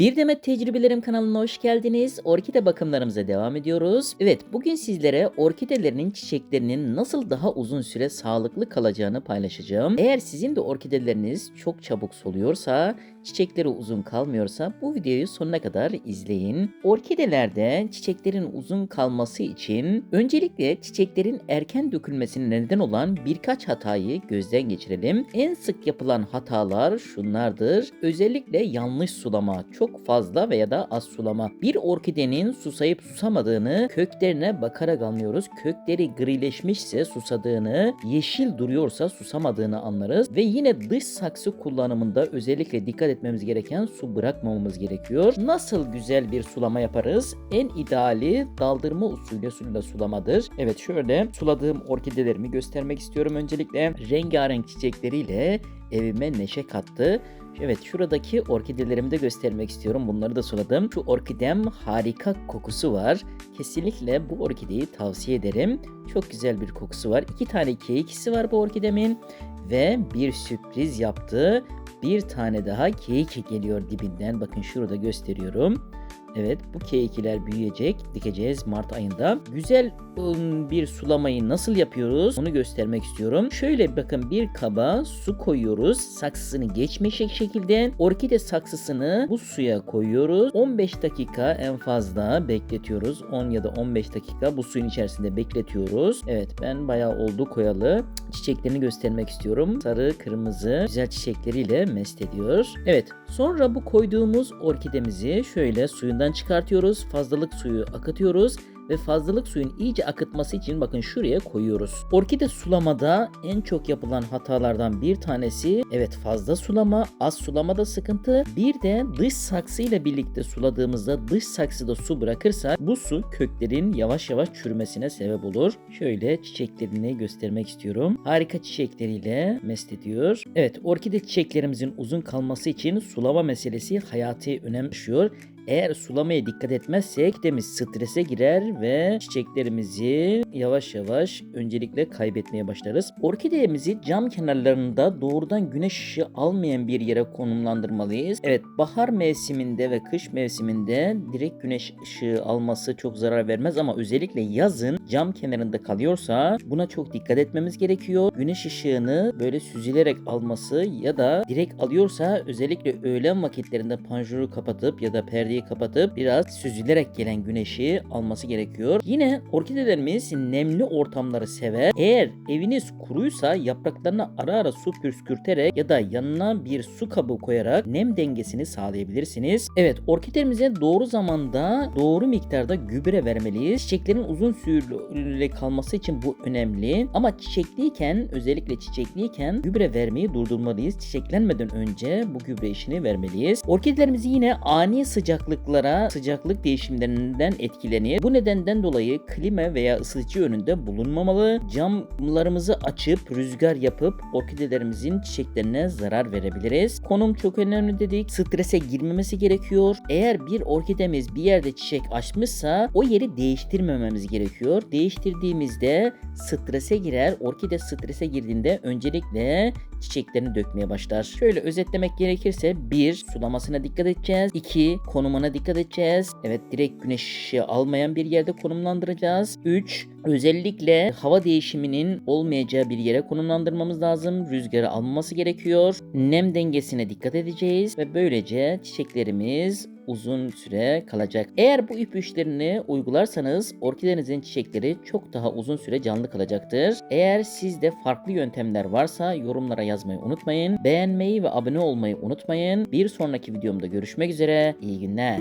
Bir Demet Tecrübelerim kanalına hoş geldiniz. Orkide bakımlarımıza devam ediyoruz. Evet bugün sizlere orkidelerinin çiçeklerinin nasıl daha uzun süre sağlıklı kalacağını paylaşacağım. Eğer sizin de orkideleriniz çok çabuk soluyorsa, çiçekleri uzun kalmıyorsa bu videoyu sonuna kadar izleyin. Orkidelerde çiçeklerin uzun kalması için öncelikle çiçeklerin erken dökülmesine neden olan birkaç hatayı gözden geçirelim. En sık yapılan hatalar şunlardır. Özellikle yanlış sulama, çok fazla veya da az sulama. Bir orkidenin susayıp susamadığını köklerine bakarak anlıyoruz. Kökleri grileşmişse susadığını, yeşil duruyorsa susamadığını anlarız. Ve yine dış saksı kullanımında özellikle dikkat etmemiz gereken su bırakmamamız gerekiyor. Nasıl güzel bir sulama yaparız? En ideali daldırma usulü suyla sulamadır. Evet şöyle suladığım orkidelerimi göstermek istiyorum. Öncelikle rengarenk çiçekleriyle evime neşe kattı. Evet şuradaki orkidelerimi de göstermek istiyorum. Bunları da suladım. Şu orkidem harika kokusu var. Kesinlikle bu orkideyi tavsiye ederim. Çok güzel bir kokusu var. İki tane keyikisi var bu orkidemin. Ve bir sürpriz yaptı. Bir tane daha keyik geliyor dibinden. Bakın şurada gösteriyorum. Evet bu keyikler büyüyecek. Dikeceğiz Mart ayında. Güzel ım, bir sulamayı nasıl yapıyoruz onu göstermek istiyorum. Şöyle bakın bir kaba su koyuyoruz. Saksısını geçmeyecek şekilde orkide saksısını bu suya koyuyoruz. 15 dakika en fazla bekletiyoruz. 10 ya da 15 dakika bu suyun içerisinde bekletiyoruz. Evet ben bayağı oldu koyalı. Çiçeklerini göstermek istiyorum. Sarı, kırmızı güzel çiçekleriyle mest ediyor. Evet sonra bu koyduğumuz orkidemizi şöyle suyundan çıkartıyoruz. Fazlalık suyu akıtıyoruz ve fazlalık suyun iyice akıtması için bakın şuraya koyuyoruz. Orkide sulamada en çok yapılan hatalardan bir tanesi evet fazla sulama, az sulama da sıkıntı. Bir de dış saksı ile birlikte suladığımızda dış saksıda su bırakırsak bu su köklerin yavaş yavaş çürümesine sebep olur. Şöyle çiçeklerini göstermek istiyorum. Harika çiçekleriyle mest ediyor. Evet orkide çiçeklerimizin uzun kalması için sulama meselesi hayati önem taşıyor. Eğer sulamaya dikkat etmezsek demiz strese girer ve çiçeklerimizi yavaş yavaş öncelikle kaybetmeye başlarız. Orkideyemizi cam kenarlarında doğrudan güneş ışığı almayan bir yere konumlandırmalıyız. Evet bahar mevsiminde ve kış mevsiminde direkt güneş ışığı alması çok zarar vermez ama özellikle yazın cam kenarında kalıyorsa buna çok dikkat etmemiz gerekiyor. Güneş ışığını böyle süzülerek alması ya da direkt alıyorsa özellikle öğlen vakitlerinde panjuru kapatıp ya da perdeyi kapatıp biraz süzülerek gelen güneşi alması gerekiyor. Yine orkidelerimiz nemli ortamları sever. Eğer eviniz kuruysa yapraklarına ara ara su püskürterek ya da yanına bir su kabı koyarak nem dengesini sağlayabilirsiniz. Evet orkidelerimize doğru zamanda doğru miktarda gübre vermeliyiz. Çiçeklerin uzun süre kalması için bu önemli. Ama çiçekliyken özellikle çiçekliyken gübre vermeyi durdurmalıyız. Çiçeklenmeden önce bu gübre işini vermeliyiz. Orkidelerimizi yine ani sıcaklıklara, sıcaklık değişimlerinden etkilenir. Bu nedenden dolayı klima veya ısıtıcı önünde bulunmamalı. Camlarımızı açıp rüzgar yapıp orkidelerimizin çiçeklerine zarar verebiliriz. Konum çok önemli dedik. Strese girmemesi gerekiyor. Eğer bir orkidemiz bir yerde çiçek açmışsa o yeri değiştirmememiz gerekiyor. Değiştirdiğimizde strese girer. Orkide strese girdiğinde öncelikle çiçeklerini dökmeye başlar. Şöyle özetlemek gerekirse 1. Sulamasına dikkat edeceğiz. 2. Konumuna dikkat edeceğiz. Evet direkt güneş ışığı almayan bir yerde konumlandıracağız. 3. Özellikle hava değişiminin olmayacağı bir yere konumlandırmamız lazım. Rüzgarı almaması gerekiyor. Nem dengesine dikkat edeceğiz ve böylece çiçeklerimiz uzun süre kalacak. Eğer bu ipuçlarını uygularsanız orkidenizin çiçekleri çok daha uzun süre canlı kalacaktır. Eğer sizde farklı yöntemler varsa yorumlara yazmayı unutmayın. Beğenmeyi ve abone olmayı unutmayın. Bir sonraki videomda görüşmek üzere. İyi günler.